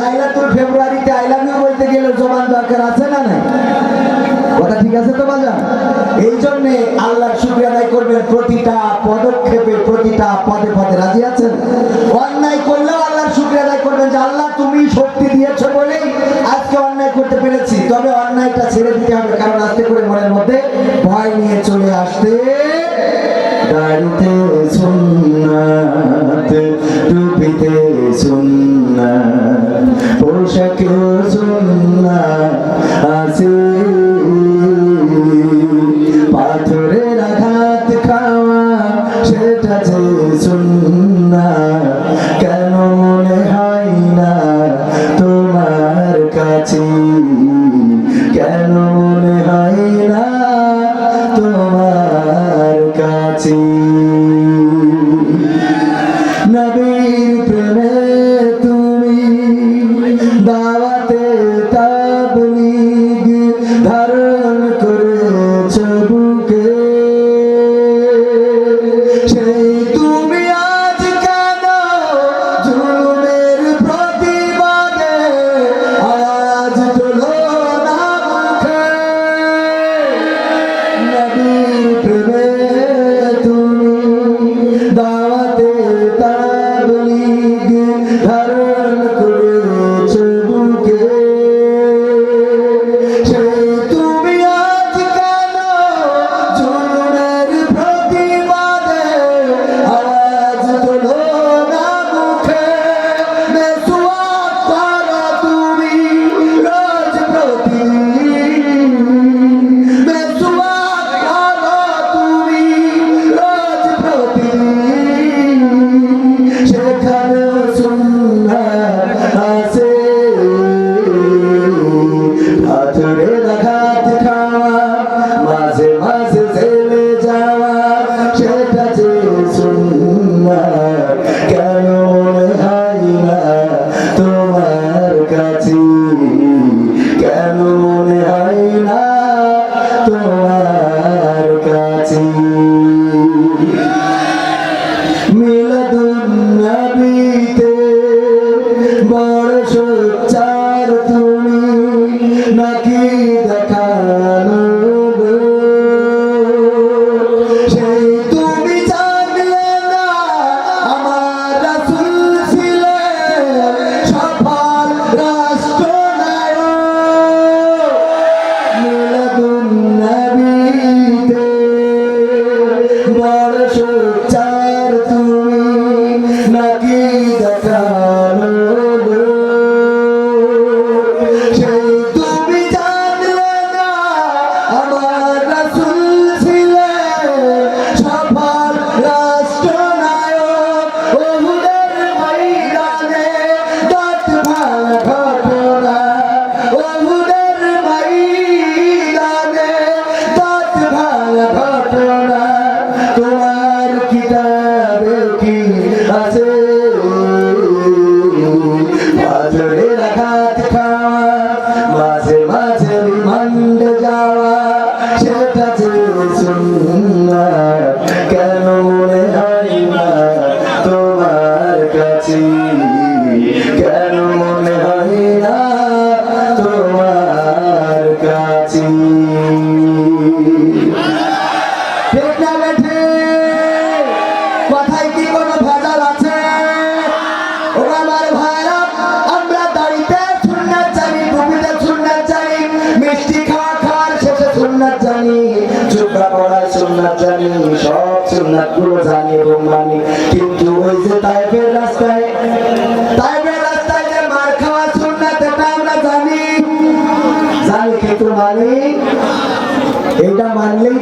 লাইলাতুল ফেব্রুয়ারিতে I love you বলতে গেলে জবান দরকার আছে না নাই? কথা ঠিক আছে তো বাজার এই জন্য আল্লাহ শুক্রিয়া আদায় করবেন, প্রতিটা পদক্ষেপে, প্রতিটা পদে পদে রাজি আছেন? অন্যায় করলেও আল্লাহ শুক্রিয়া আদায় করবেন যে আল্লাহ তুমি শক্তি কাছে কেন মনে হয় না তোমার কাছে? মিলাদুন্নবীতে বড় সোচ্চার তুমি নাকি আছে আঘাত খাওয়া, মাঝে মাঝে রিমান্ড যাওয়া, সেটা যে সুন্দর, কেন মনে হয় না তোমার কাছে? কেন মনে হয় না তোমার কাছে? আমার ভাইরা আমরা দাড়িতে সুন্নাত জানি টুপিতে সুন্নাত জানি, মিষ্টি খাওয়া খাওয়ার শেষে সুন্নাত জানি চুপড়া পড়ার সুন্নাত জানি, সব সুন্নাতগুলো জানি এবং মানি। কিন্তু ওই যে তাইফের রাস্তায় তাইফের রাস্তায় যে মার খাওয়া সুন্নাত, এটা আমরা জানি। জানি মানি মানলেই